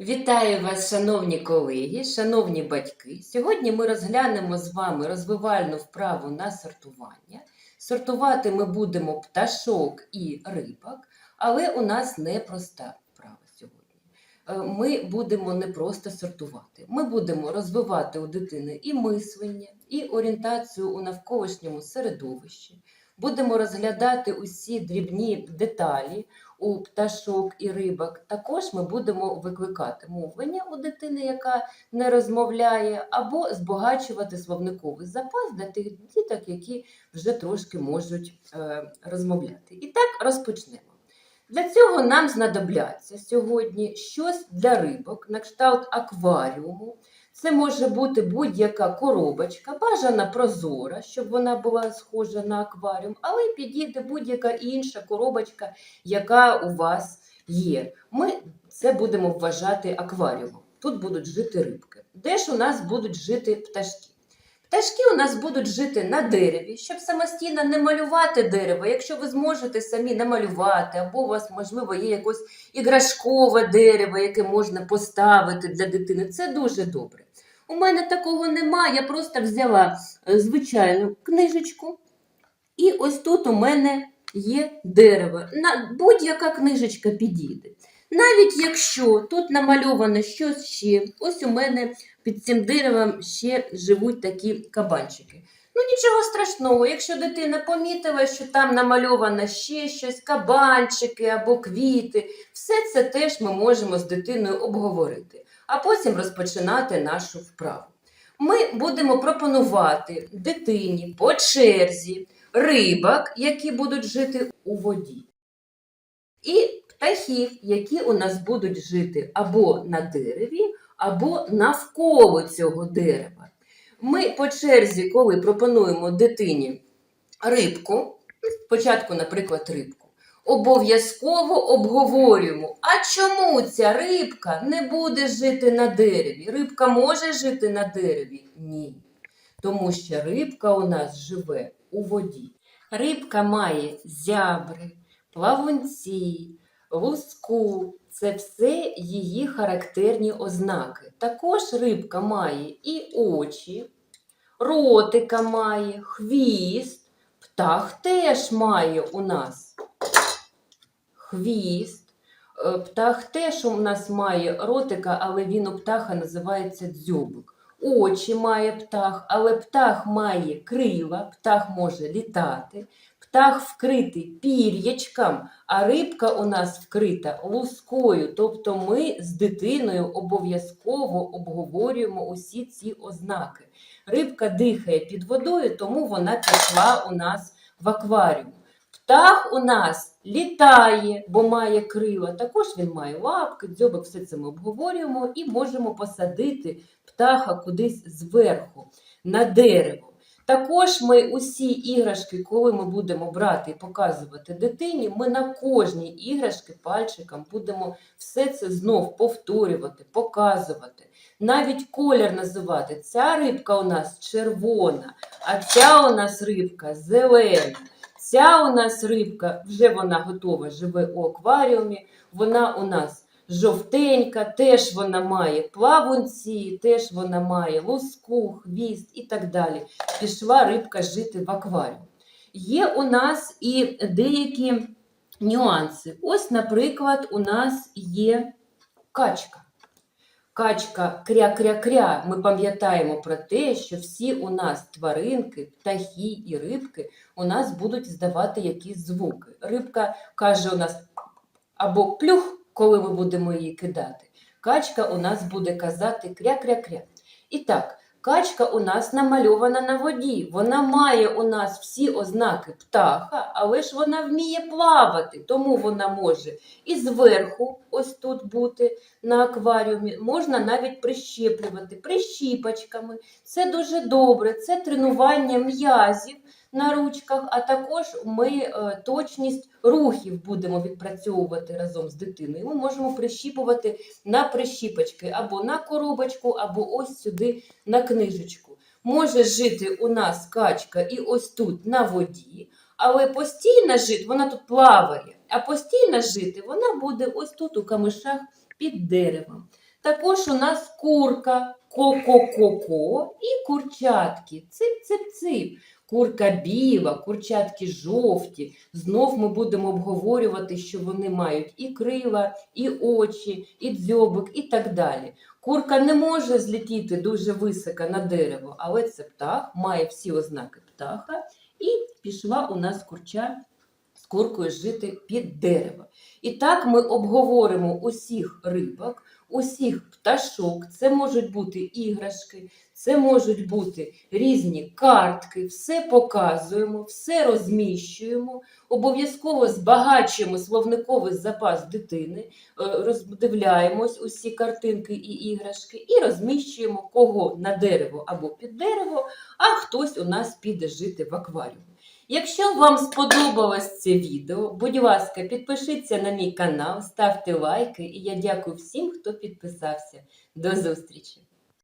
Вітаю вас, шановні колеги, шановні батьки. Сьогодні ми розглянемо з вами розвивальну вправу на сортування. Сортувати ми будемо пташок і рибок, але у нас не проста вправа сьогодні. Е, Ми будемо не просто сортувати, ми будемо розвивати у дитини і мислення, і орієнтацію у навколишньому середовищі. Будемо розглядати усі дрібні деталі у пташок і рибок. Також ми будемо викликати мовлення у дитини, яка не розмовляє, або збагачувати словниковий запас для тих діток, які вже трошки можуть е, розмовляти. І так розпочнемо. Для цього нам знадобляться сьогодні щось для рибок на кшталт акваріуму. Це може бути будь-яка коробочка, бажана прозора, щоб вона була схожа на акваріум, але підійде будь-яка інша коробочка, яка у вас є. Ми це будемо вважати акваріумом. Тут будуть жити рибки. Де ж у нас будуть жити пташки? Пташки у нас будуть жити на дереві, щоб самостійно не малювати дерево. Якщо ви зможете самі намалювати, або у вас, можливо, є якось іграшкове дерево, яке можна поставити для дитини, це дуже добре. У мене такого немає, я просто взяла е, звичайну книжечку, і ось тут у мене є дерево. Будь-яка книжечка підійде. Навіть якщо тут намальовано щось ще, ось у мене під цим деревом ще живуть такі кабанчики. Ну нічого страшного, якщо дитина помітила, що там намальовано ще щось, кабанчики або квіти, все це теж ми можемо з дитиною обговорити, а потім розпочинати нашу вправу. Ми будемо пропонувати дитині по черзі рибок, які будуть жити у воді, і птахів, які у нас будуть жити або на дереві, або навколо цього дерева. Ми по черзі, коли пропонуємо дитині рибку, спочатку, наприклад, рибку, обов'язково обговорюємо, а чому ця рибка не буде жити на дереві? Рибка може жити на дереві? Ні. Тому що рибка у нас живе у воді. Рибка має зябри, плавунці, луску. Це все її характерні ознаки. Також рибка має і очі, ротика має, хвіст, птах теж має у нас хвіст. Е, Птах теж у нас має ротика, але він у птаха називається дзьобик. Очі має птах, але птах має крила, птах може літати. Птах вкритий пір'ячком, а рибка у нас вкрита лускою. Тобто ми з дитиною обов'язково обговорюємо усі ці ознаки. Рибка дихає під водою, тому вона пішла у нас в акваріум. Птах у нас літає, бо має крила. Також він має лапки, дзьобик, все це ми обговорюємо і можемо посадити птаха кудись зверху на дерево. Також ми усі іграшки, коли ми будемо брати і показувати дитині, ми на кожній іграшки пальчиком будемо все це знов повторювати, показувати. Навіть колір називати. Ця рибка у нас червона, а ця у нас рибка зелена. Ця у нас рибка, вже вона готова, живе у акваріумі. Вона у нас жовтенька, теж вона має плавунці, теж вона має луску, хвіст і так далі. Пішла рибка жити в акваріум. Є у нас і деякі нюанси. Ось, наприклад, у нас є качка. Качка кря-кря-кря. Ми пам'ятаємо про те, що всі у нас тваринки, птахи і рибки у нас будуть здавати якісь звуки. Рибка каже у нас або плюх, коли ми будемо її кидати. Качка у нас буде казати кря-кря-кря. І так, качка у нас намальована на воді. Вона має у нас всі ознаки птаха, але ж вона вміє плавати, тому вона може і зверху, ось тут бути на акваріумі, можна навіть прищеплювати прищіпочками. Це дуже добре, це тренування м'язів на ручках, а також ми е, точність рухів будемо відпрацьовувати разом з дитиною. Ми можемо прищіпувати на прищіпочки або на коробочку, або ось сюди на книжечку. Може жити у нас качка і ось тут на воді, але постійно жити, вона тут плаває, а постійно жити вона буде ось тут у камишах під деревом. Також у нас курка, ко-ко-ко-ко і курчатки. Цip-цip-цip. Курка біла, курчатки жовті. Знов ми будемо обговорювати, що вони мають і крила, і очі, і дзьобик, і так далі. Курка не може злетіти дуже високо на дерево, але це птах, має всі ознаки птаха, і пішла у нас курча з куркою жити під дерево. І так ми обговоримо усіх рибок, усіх пташок. Це можуть бути іграшки, це можуть бути різні картки, все показуємо, все розміщуємо, обов'язково збагачуємо словниковий запас дитини, е, роздивляємось усі картинки і іграшки і розміщуємо кого на дерево або під дерево, а хтось у нас піде жити в акваріумі. Якщо вам сподобалось це відео, будь ласка, підпишіться на мій канал, ставте лайки, і я дякую всім, хто підписався. До зустрічі!